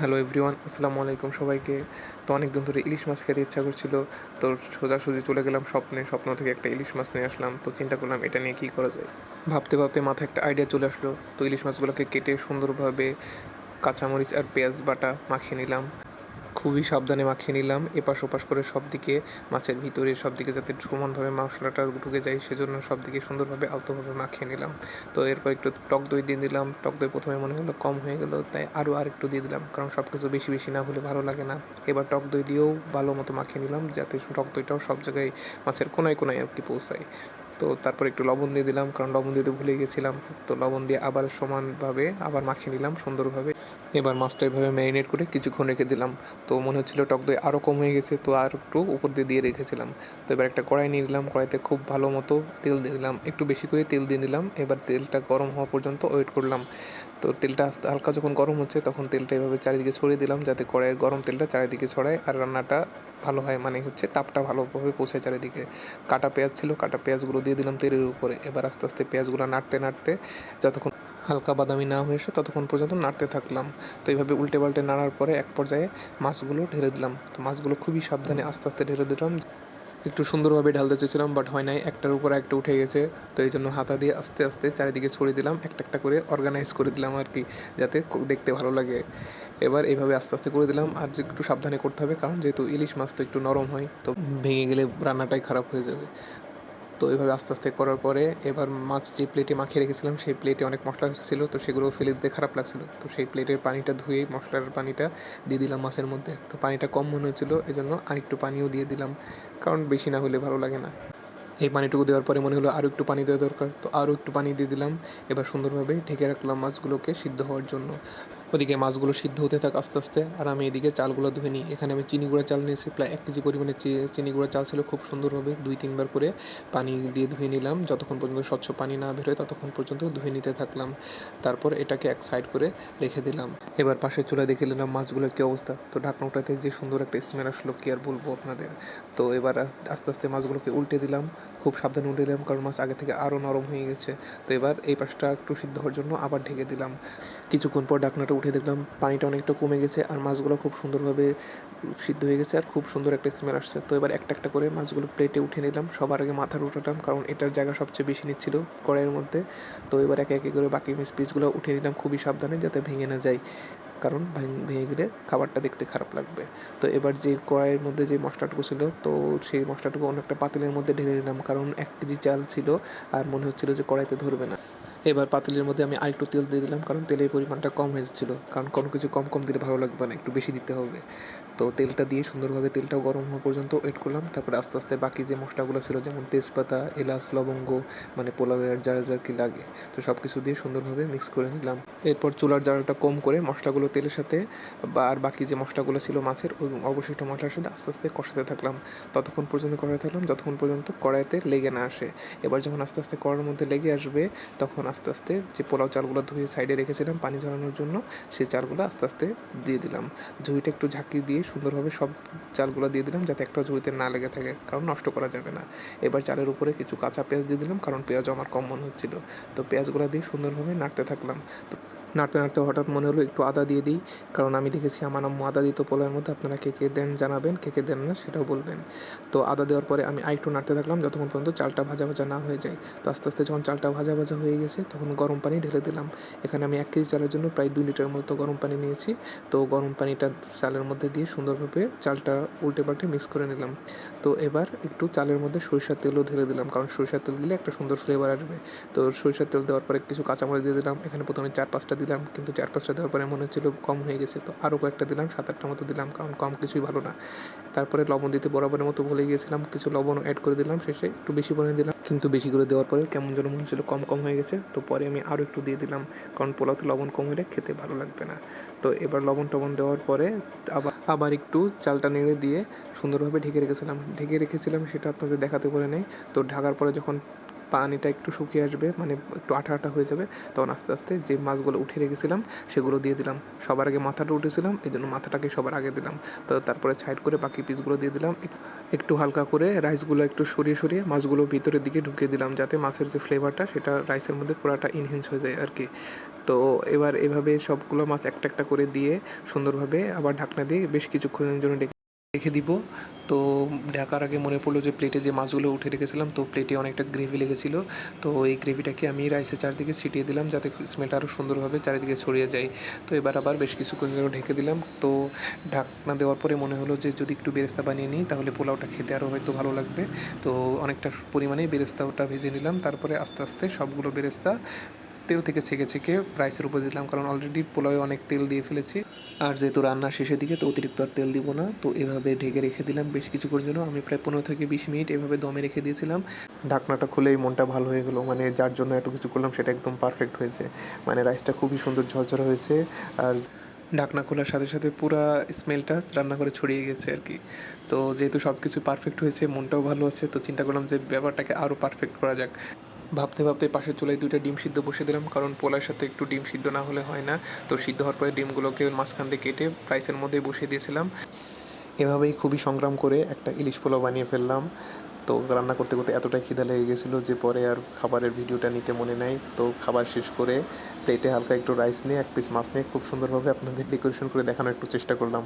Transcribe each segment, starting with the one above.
Hello everyone, আসসালামু আলাইকুম সবাইকে। তো অনেক দিন ধরে ইলিশ মাছ খেতে ইচ্ছা করছিল, তো সোজাসুজি চলে গেলাম স্বপ্নে, স্বপ্ন থেকে একটা ইলিশ মাছ নিয়ে আসলাম। তো চিন্তা করলাম এটা নিয়ে কী করা যায়? ভাবতে ভাবতে মাথায় একটা আইডিয়া চলে আসলো, তো ইলিশ মাছগুলোকে কেটে সুন্দরভাবে কাঁচামরিচ আর পেঁয়াজ বাটা মাখিয়ে নিলাম। খুবই সাবধানে মাখিয়ে নিলাম। এপাশ ওপাশ করে সব দিকে মাছের ভিতরে সব দিকে যাতে সমানভাবে মশলাটা ঢুকে যায়, সেজন্য সব দিকে সুন্দরভাবে আলতোভাবে মাখিয়ে নিলাম। তো এরপর একটু টক দই দিয়ে দিলাম। টক দই প্রথমে মনে হলো কম হয়ে গেল, তাই আরও আর একটু দিয়ে দিলাম। কারণ সব কিছু বেশি বেশি না হলে ভালো লাগে না। এবার টক দই দিয়েও ভালো মতো মাখিয়ে নিলাম, যাতে টক দইটাও সব জায়গায় মাছের কোনায় কোনায় আর কি পৌঁছায়। তো তারপর একটু লবণ দিয়ে দিলাম, কারণ লবণ দিতে ভুলে গেছিলাম। তো লবণ দিয়ে আবার সমানভাবে আবার মাখিয়ে নিলাম সুন্দরভাবে। এবার মাছটা এভাবে ম্যারিনেট করে কিছুক্ষণ রেখে দিলাম। তো মনে হচ্ছিল টক দই আরও কম হয়ে গেছে, তো আর একটু উপর দিয়ে দিয়ে রেখেছিলাম। তো এবার একটা কড়াই নিয়ে নিলাম, কড়াইতে খুব ভালো মতো তেল দিয়ে দিলাম। একটু বেশি করে তেল দিয়ে নিলাম। এবার তেলটা গরম হওয়া পর্যন্ত ওয়েট করলাম। তো তেলটা আস্তে হালকা যখন গরম হচ্ছে, তখন তেলটা এভাবে চারিদিকে ছড়িয়ে দিলাম, যাতে কড়াইয়ের গরম তেলটা চারিদিকে ছড়ায় আর রান্নাটা ভালো হয় মানে হচ্ছে তাপটা ভালোভাবে পৌঁছায় চারিদিকে। কাটা পেঁয়াজ ছিল, কাটা পেঁয়াজগুলো দিয়ে দিলাম তেলের উপরে। এবার আস্তে আস্তে পেঁয়াজগুলো নাড়তে নাড়তে যতক্ষণ হালকা বাদামি না হয়ে আসে ততক্ষণ পর্যন্ত নাড়তে থাকলাম। তো এইভাবে উল্টে পাল্টে নাড়ার পরে এক পর্যায়ে মাছগুলো ঢেলে দিলাম। তো মাছগুলো খুবই সাবধানে আস্তে আস্তে ঢেলে দিলাম। একটু সুন্দরভাবে ঢালতে চেয়েছিলাম বাট হয় নাই। একটার উপর একটা উঠে গেছে। তো এই জন্য হাতা দিয়ে আস্তে আস্তে চারিদিকে ছড়িয়ে দিলাম। একটা একটা করে অর্গানাইজ করে দিলাম আর কি, যাতে দেখতে ভালো লাগে। এবার এইভাবে আস্তে আস্তে করে দিলাম। আর একটু সাবধানে করতে হবে, কারণ যেহেতু ইলিশ মাছ তো একটু নরম হয়, তো ভেঙে গেলে রান্নাটাই খারাপ হয়ে যাবে। তো এইভাবে আস্তে আস্তে করার পরে এবার মাছ যে প্লেটে মাখিয়ে রেখেছিলাম, সেই প্লেটে অনেক মশলা ছিল, তো সেগুলো ফেলে দিতে খারাপ লাগছিল। তো সেই প্লেটের পানিটা ধুয়ে মশলার পানিটা দিয়ে দিলাম মাছের মধ্যে। তো পানিটা কম মনে হচ্ছিল এই জন্য আরেকটু পানিও দিয়ে দিলাম, কারণ বেশি না হলে ভালো লাগে না। এই পানিটুকু দেওয়ার পরে মনে হলো আরও একটু পানি দেওয়া দরকার, তো আরও একটু পানি দিয়ে দিলাম। এবার সুন্দরভাবে ঢেকে রাখলাম মাছগুলোকে সিদ্ধ হওয়ার জন্য। ওদিকে মাছগুলো সিদ্ধ হতে থাক আস্তে আস্তে, আর আমি এদিকে চালগুলো ধুয়ে নিই। এখানে আমি চিনি গুঁড়া চাল নিয়েছি, প্রায় এক কেজি পরিমাণে চিনি গুঁড়া চাল ছিল, খুব সুন্দরভাবে দুই তিনবার করে পানি দিয়ে ধুয়ে নিলাম। যতক্ষণ পর্যন্ত স্বচ্ছ পানি না বেরোয় ততক্ষণ পর্যন্ত ধুয়ে নিতে থাকলাম। তারপর এটাকে এক সাইড করে রেখে দিলাম। এবার পাশের চুলায় দেখে নিলাম মাছগুলোর কী অবস্থা। তো ঢাকনাটাতে যে সুন্দর একটা স্মেল আসলো, কি আর বলব আপনাদের। তো এবার আস্তে আস্তে মাছগুলোকে উল্টে দিলাম। খুব সাবধানে উল্টে দিলাম, কারণ মাছ আগে থেকে আরও নরম হয়ে গেছে। তো এবার এই পাশটা একটু সিদ্ধ হওয়ার জন্য আবার ঢেকে দিলাম। কিছুক্ষণ পর ঢাকনাটা উঠে দেখলাম পানিটা অনেকটা কমে গেছে আর মাছগুলো খুব সুন্দরভাবে সিদ্ধ হয়ে গেছে আর খুব সুন্দর একটা স্মেল আসছে। তো এবার একটা একটা করে মাছগুলো প্লেটে উঠে নিলাম। সবার আগে মাথার উঠালাম কারণ এটার জায়গা সবচেয়ে বেশি নিচ্ছিল কড়াইয়ের মধ্যে। তো এবার একে একে করে বাকি পিসগুলো উঠে নিলাম খুবই সাবধানে যাতে ভেঙে না যায়। কারণ ভেঙে গেলে খাবারটা দেখতে খারাপ লাগবে। তো এবার যে কড়াইয়ের মধ্যে যে মশলাটুকু ছিল, তো সেই মশলাটুকু অনেকটা পাতিলের মধ্যে ঢেলে নিলাম, কারণ এক কেজি চাল ছিল আর মনে হচ্ছিল যে কড়াইতে ধরবে না। এবার পাতিলের মধ্যে আমি আরেকটু তেল দিয়ে দিলাম, কারণ তেলের পরিমাণটা কম হয়েছিল, কারণ কোনো কিছু কম কম দিলে ভালো লাগবে না, একটু বেশি দিতে হবে। তো তেলটা দিয়ে সুন্দরভাবে তেলটাও গরম হওয়া পর্যন্ত ওয়েট করলাম, তারপরে আস্তে আস্তে বাকি যে মশলাগুলো ছিল, যেমন তেজপাতা, এলাচ, লবঙ্গ মানে পোলাওয়ের যা যা কি লাগে, তো সব কিছু দিয়ে সুন্দরভাবে মিক্স করে নিলাম। এরপর চুলার জালটা কম করে মশলাগুলো তেলের সাথে বা আর বাকি যে মশলাগুলো ছিল মাছের, ওই অবশিষ্ট মশলার সাথে আস্তে আস্তে কষাতে থাকলাম। ততক্ষণ পর্যন্ত কষাতে থাকলাম, যতক্ষণ পর্যন্ত কড়াইতে লেগে না আসে। এবার যখন আস্তে আস্তে কড়ার মধ্যে লেগে আসবে, তখন আস্তে আস্তে যে পোলাও চালগুলো ধুয়ে সাইডে রেখেছিলাম পানি ঝরানোর জন্য সেই চালগুলো আস্তে আস্তে দিয়ে দিলাম। ঝুড়িটা একটু ঝাঁকি দিয়ে সুন্দরভাবে সব চালগুলো দিয়ে দিলাম, যাতে একটা ঝুড়িতে না লেগে থাকে, কারণ নষ্ট করা যাবে না। এবার চালের উপরে কিছু কাঁচা পেঁয়াজ দিয়ে দিলাম, কারণ পেঁয়াজও আমার কম মনে হচ্ছিল। তো পেঁয়াজগুলো দিয়ে সুন্দরভাবে নাড়তে থাকলাম। তো নাড়তে নাড়তে হঠাৎ মনে হলো একটু আদা দিয়ে দিই। কারণ আমি দেখেছি আমার আম্মু আদা দিত পোলাওয়ের মধ্যে। আপনারা কে কে দেন জানাবেন, কে কে দেন না সেটাও বলবেন। তো আদা দেওয়ার পরে আমি আরেকটু নাড়তে থাকলাম যতক্ষণ পর্যন্ত চালটা ভাজা ভাজা না হয়ে যায়। তো আস্তে আস্তে যখন চালটা ভাজা ভাজা হয়ে গেছে তখন গরম পানি ঢেলে দিলাম। এখানে আমি এক কেজি চালের জন্য প্রায় দুই লিটার মতো গরম পানি নিয়েছি। তো গরম পানিটা চালের মধ্যে দিয়ে সুন্দরভাবে চালটা উল্টে পাল্টে মিক্স করে নিলাম। তো এবার একটু চালের মধ্যে সরিষার তেলও ঢেলে দিলাম। কারণ সরিষার তেল দিলে একটা সুন্দর ফ্লেভার আসবে। তো সরিষার তেল দেওয়ার পরে কিছু কাঁচামরিচ দিয়ে দিলাম। এখানে প্রথমে চার পাঁচটা কিন্তু চার পাঁচটা দেওয়ার পরে মনে হচ্ছিল কম হয়ে গেছে। তো আরও কয়েকটা দিলাম সাত আটটার মতো দিলাম, কারণ কম কিছুই ভালো না। তারপরে লবণ দিতে বরাবরের মতো ভুলে গিয়েছিলাম, কিছু লবণও অ্যাড করে দিলাম শেষে, একটু বেশি পরিমাণে দিলাম, কিন্তু বেশি করে দেওয়ার পরে কেমন যেন মনে হচ্ছিল কম কম হয়ে গেছে। তো পরে আমি আরও একটু দিয়ে দিলাম, কারণ পোলাওতে লবণ কম হলে খেতে ভালো লাগবে না। তো এবার লবণ টবণ দেওয়ার পরে আবার আবার একটু চালটা নেড়ে দিয়ে সুন্দরভাবে ঢেকে রেখেছিলাম। ঢেকে রেখেছিলাম সেটা আপনাদের দেখাতে পারে নেই। তো ঢাকার পরে যখন পানিটা একটু শুকিয়ে আসবে মানে একটু আঠা আঠা হয়ে যাবে, তখন আস্তে আস্তে যে মাছগুলো উঠে রেখেছিলাম, সেগুলো দিয়ে দিলাম। সবার আগে মাথাটা উঠেছিলাম এই জন্য মাথাটাকে সবার আগে দিলাম। তো তারপরে সাইড করে বাকি পিসগুলো দিয়ে দিলাম একটু হালকা করে রাইসগুলো একটু সরিয়ে সরিয়ে মাছগুলো ভিতরের দিকে ঢুকিয়ে দিলাম, যাতে মাছের যে ফ্লেভারটা সেটা রাইসের মধ্যে পুরাটা ইনহেন্স হয়ে যায় আর কি তো এবার এভাবে সবগুলো মাছ একটা একটা করে দিয়ে সুন্দরভাবে আবার ঢাকনা দিয়ে বেশ কিছুক্ষণের জন্য রেখে দিব। তো ঢাকার আগে মনে পড়ল যে প্লেটে যে মাছগুলো উঠে রেখেছিলাম, তো প্লেটে অনেকটা গ্রেভি লেগেছিলো। তো এই গ্রেভিটাকে আমি রাইসের চারিদিকে ছিটিয়ে দিলাম যাতে স্মেলটা আরও সুন্দরভাবে চারিদিকে ছড়িয়ে যায়। তো এবার আবার বেশ কিছুক্ষণ ঢেকে দিলাম। তো ঢাকনা দেওয়ার পরে মনে হলো যে যদি একটু বেরেস্তা বানিয়ে নিই, তাহলে পোলাওটা খেতে আরও হয়তো ভালো লাগবে। তো অনেকটা পরিমাণে বেরেস্তাওটা ভেজে নিলাম। তারপরে আস্তে আস্তে সবগুলো বেরেস্তা তেল থেকে ছেঁকে ছেঁকে রাইসের উপর দিলাম। কারণ অলরেডি পোলাওয়ে অনেক তেল দিয়ে ফেলেছি। আর যেহেতু রান্নার শেষের দিকে তো অতিরিক্ত আর তেল দিব না, তো এভাবে ঢেকে রেখে দিলাম বেশ কিছুক্ষণ জন্য। আমি প্রায় পনেরো থেকে বিশ মিনিট এভাবে দমে রেখে দিয়েছিলাম। ঢাকনাটা খুলেই মনটা ভালো হয়ে গেলো মানে যার জন্য এত কিছু করলাম সেটা একদম পারফেক্ট হয়েছে। মানে রাইসটা খুবই সুন্দর ঝরঝর হয়েছে আর ঢাকনা খোলার সাথে সাথে পুরো স্মেলটা রান্নাঘরে ছড়িয়ে গেছে আর কি। তো যেহেতু সব কিছু পারফেক্ট হয়েছে, মনটাও ভালো আছে, তো চিন্তা করলাম যে ব্যাপারটাকে আরও পারফেক্ট করা যাক। ভাবতে ভাবতে পাশের চুলায় দুইটা ডিম সিদ্ধ বসে দিলাম, কারণ পোলার সাথে একটু ডিম সিদ্ধ না হলে হয় না। তো সিদ্ধ হওয়ার পরে ডিমগুলোকে মাঝখান দিয়ে কেটে রাইসের মধ্যে বসিয়ে দিয়েছিলাম। এভাবেই খুবই সংগ্রাম করে একটা ইলিশ পোলাও বানিয়ে ফেললাম। তো রান্না করতে করতে এতটাই খিদা লেগে গেছিল যে পরে আর খাবারের ভিডিওটা নিতে মনে নাই। তো খাবার শেষ করে প্লেটে হালকা একটু রাইস নিয়ে, এক পিস মাছ নিয়ে খুব সুন্দরভাবে আপনাদের ডেকোরেশন করে দেখানোর একটু চেষ্টা করলাম।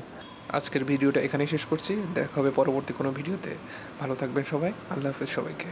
আজকের ভিডিওটা এখানেই শেষ করছি। দেখা হবে পরবর্তী কোনো ভিডিওতে। ভালো থাকবেন সবাই। আল্লাহ হাফেজ সবাইকে।